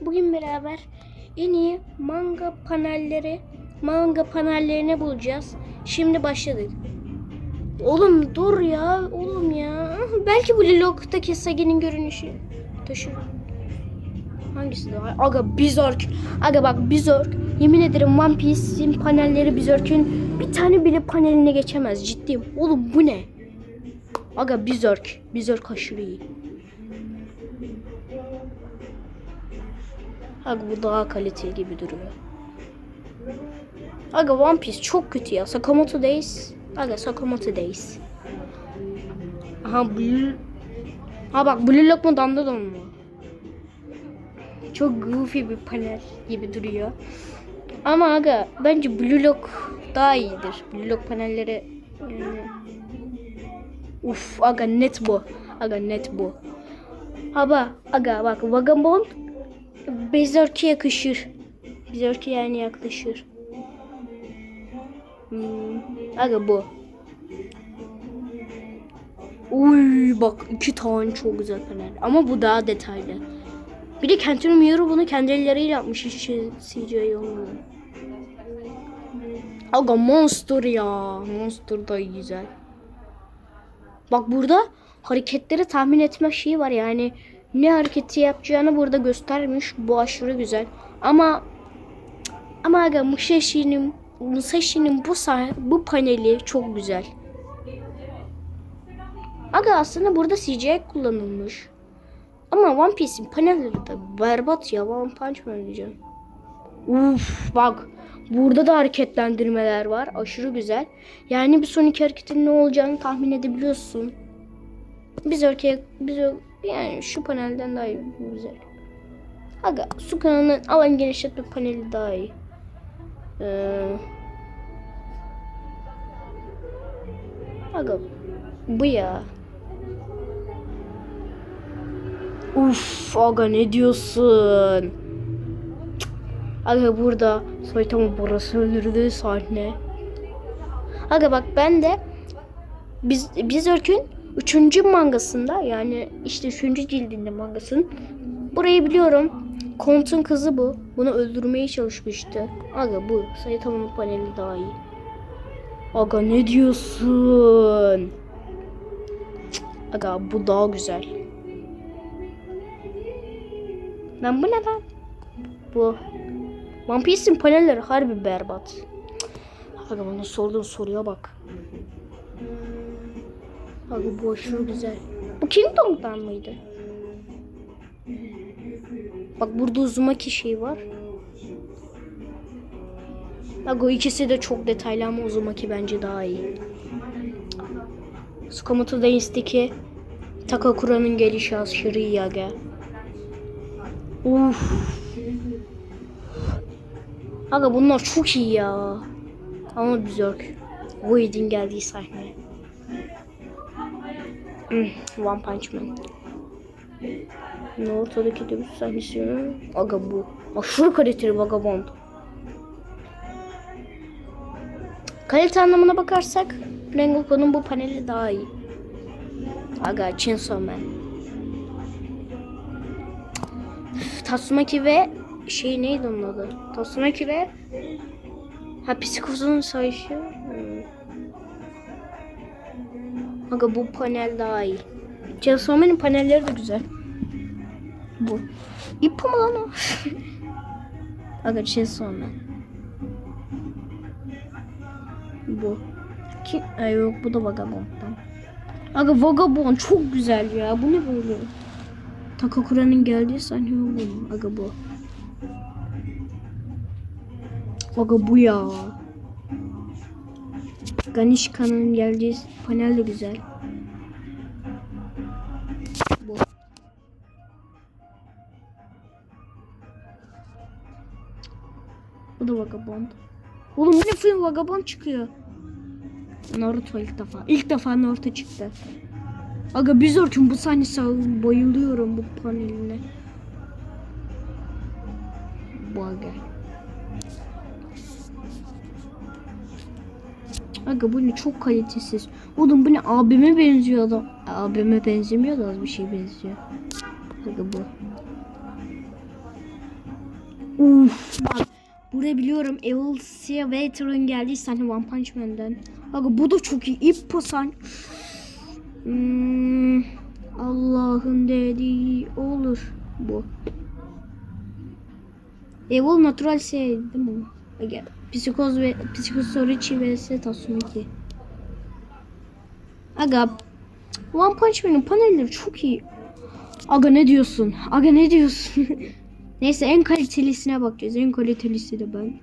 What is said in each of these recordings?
Bugün beraber en iyi manga panelleri, manga panellerini bulacağız. Şimdi başladık. Oğlum dur ya, oğlum ya. Belki bu Lilok'taki Sagi'nin görünüşü taşır. Hangisi daha? Aga Bizork. Aga bak Bizork. Yemin ederim One Piece'in panelleri Bizork'ün bir tane bile paneline geçemez. Ciddiyim. Oğlum bu ne? Aga Bizork. Bizork aşırı iyi. Aga bu daha kaliteli gibi duruyor. Aga One Piece çok kötü ya. Sakamoto Days. Aga Sakamoto Days. Aha Blue... Ha bak Blue Lock mu Dandelion mu? Çok goofy bir panel gibi duruyor. Ama aga bence Blue Lock daha iyidir. Blue Lock panelleri yani... Uf aga net bu. Aga net bu. Haba aga bak Vagabond Bezork'e yakışır. Bezork'e yani yaklaşır. Hmm, aga bu. Uy bak iki tane çok güzel panel. Ama bu daha detaylı. Bir de Kentaro Miura bunu kendi elleriyle yapmış. Hiç şey- CGI olmuyor. Aga Monster ya. Monster da güzel. Bak burada hareketleri tahmin etme şeyi var yani. Ne hareketi yapacağını burada göstermiş. Bu aşırı güzel. Ama ama aga Musashi'nin Musashi'nin bu sah- bu paneli çok güzel. Aga aslında burada CGI kullanılmış. Ama One Piece'in panelleri de berbat ya. One Punch Man diyeceğim. Uf bak. Burada da hareketlendirmeler var. Aşırı güzel. Yani bir sonraki hareketin ne olacağını tahmin edebiliyorsun. Biz örkeğe biz yani şu panelden daha iyi güzel. Aga su kanalının alan genişletme paneli daha iyi. Ee, aga bu ya. Uf aga ne diyorsun? Aga burada Saitama burası öldürdüğü sahne. Aga bak ben de biz biz Örkün 3. mangasında yani işte 3. cildinde mangasının burayı biliyorum. Kont'un kızı bu. Bunu öldürmeye çalışmıştı. Aga bu Saitama'nın paneli daha iyi. Aga ne diyorsun? Cık. Aga bu daha güzel. Lan bu ne lan? Bu. One Piece'in panelleri harbi berbat. Aga bana sorduğun soruya bak. Bu aşırı güzel. Bu Kingdom'dan mıydı? Bak burada Uzumaki şey var. Bak o ikisi de çok detaylı ama Uzumaki bence daha iyi. Tsukamoto Days'teki Takakura'nın gelişi aşırı iyi aga. Uf. Aga bunlar çok iyi ya. Ama Berserk. Void'in geldiği sahne. Hmm, One Punch Man. Ne ortadaki dövüş sahnesi? Aga bu. Aşırı kaliteli Vagabond. Kalite anlamına bakarsak Rengoku'nun bu paneli daha iyi. Aga Chainsaw Man. Tatsumaki ve şey neydi onun adı? Tatsumaki ve ha psikozun sayışı. Aga bu panel daha iyi. Man'in panelleri de güzel. Bu. İp mi lan o? Aga Man. Bu. Ki Ay yok bu da Vagabond'dan. Aga Vagabond çok güzel ya. Bu ne böyle? Takakura'nın geldiği sahne bu. Aga bu. Aga bu ya. Ganishka'nın geldiği panel de güzel. Bu. Bu da Vagabond. Oğlum ne film Vagabond çıkıyor. Naruto ilk defa. İlk defa Naruto çıktı. Aga Bizork'un bu sahnesi bayılıyorum bu paneline. Bu aga. Aga bu ne çok kalitesiz. Oğlum bu ne abime benziyor adam. Abime benzemiyor da az bir şey benziyor. Aga bu. Uf bak. Burada biliyorum Evil Theater'ın geldiği sahne One Punch Man'den. Aga bu da çok iyi. İp sahne. Hmm, Allah'ın dediği olur bu. Evil Natural şey değil mi? Aga, Psikoz ve Psikosorichi vs Tatsuniki. Aga One Punch Man'in panelleri çok iyi. Aga ne diyorsun? Aga ne diyorsun? Neyse en kalitelisine bakacağız. En kalitelisi de ben.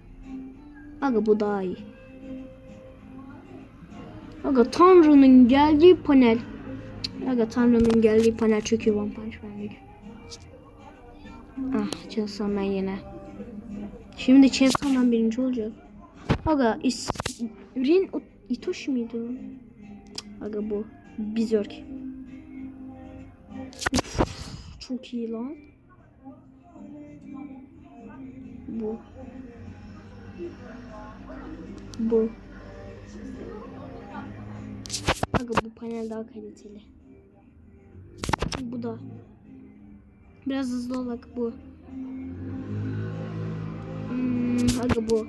Aga bu daha iyi. Aga Tanrı'nın geldiği panel. Aga Tanrı'nın geldiği panel iyi One Punch Man'lik. Ah Chainsaw Man yine. Şimdi Man birinci olacak. Aga is Rin Itoshi miydi? Aga bu. Uf, çok iyi lan. Bu. Bu. Aga bu panel daha kaliteli. Bu da. Biraz hızlı olarak bu. Aga bu.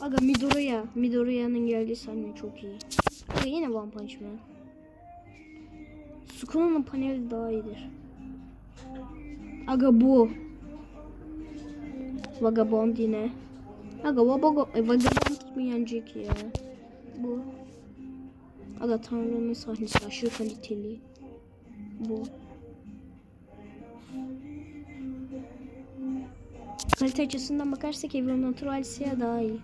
Aga Midoriya. Midoriya'nın geldiği sahne çok iyi. Aga yine One Punch Man. Sukuno'nun paneli daha iyidir. Aga bu. Vagabond yine. Aga Vagabond, e, Vagabond mı yenecek ya? Bu. Aga Tanrı'nın sahnesi aşırı kaliteli. Bu. Kalite açısından bakarsak Evil Natural Siyah daha iyi.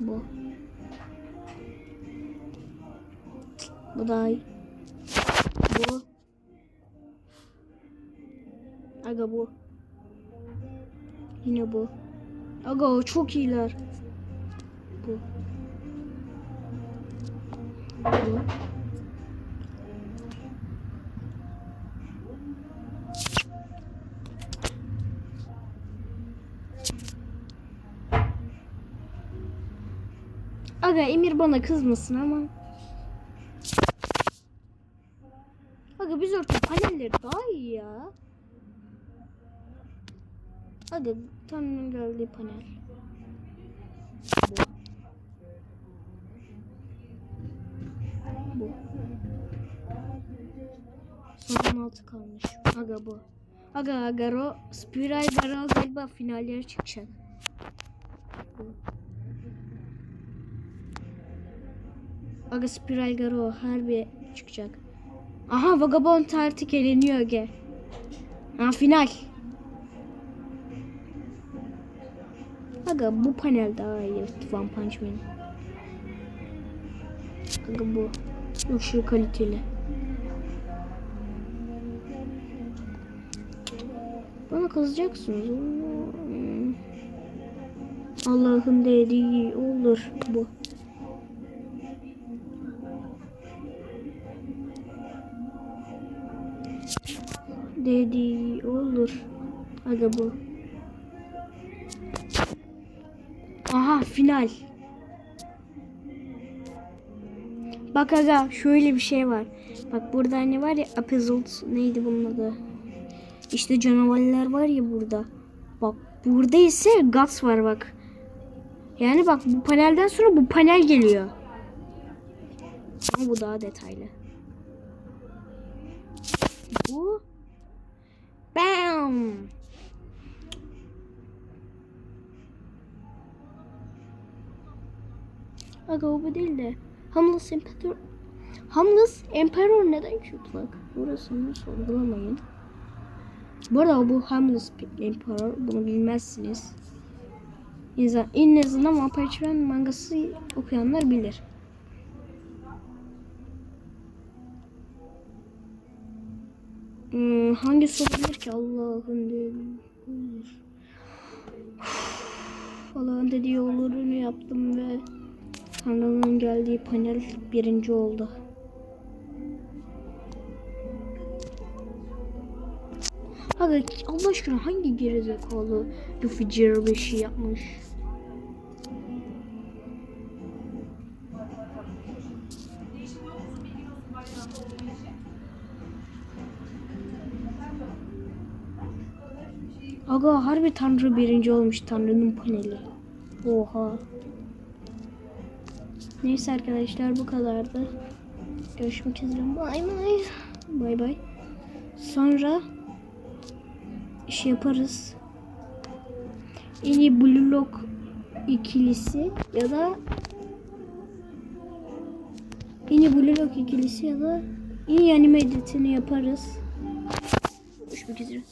Bu. Bu daha iyi. Bu. Aga bu. Yine bu. Aga o çok iyiler. Bu. Bu. Aga Emir bana kızmasın ama. Aga biz orta panelleri daha iyi ya. Aga Tanrı'nın geldiği panel. Bu. Bu. Son 16 kalmış. Aga bu. Aga Garo, Spiral Garo galiba finallere çıkacak. Bu. Aga Spiral Garo harbi çıkacak. Aha Vagabond artık eleniyor ge. Ha final. Aga bu panel daha iyi One Punch Man. Aga bu aşırı kaliteli. Bana kızacaksınız. Hmm. Allah'ın dediği olur bu. Dediği olur. Aga bu. Aha final. Bak aga şöyle bir şey var. Bak burada hani var ya Apezult neydi bunun adı? İşte canavarlar var ya burada. Bak burada ise Guts var bak. Yani bak bu panelden sonra bu panel geliyor. Ama bu daha detaylı. Bam! Aga o bu değil de Hamlet Emperor Hamlet Emperor neden çıplak? Burasını sorgulamayın. Bu arada bu Hamlet Emperor bunu bilmezsiniz. İnsan, en azından Vampire Children mangası okuyanlar bilir. Hmm, hangisi olabilir ki Allah'ın dediği. Allah'ın dediği olurunu yaptım ve Tanrı'nın geldiği panel birinci oldu. Abi Allah aşkına hangi gerizekalı Luffy Zero şey yapmış? Aga harbi Tanrı birinci olmuş Tanrı'nın paneli. Oha. Neyse arkadaşlar bu kadardı. Görüşmek üzere. Bay bay. Bay bay. Sonra iş yaparız. En iyi Blue Lock ikilisi ya da en iyi Blue Lock ikilisi ya da en iyi anime yaparız. Görüşmek üzere.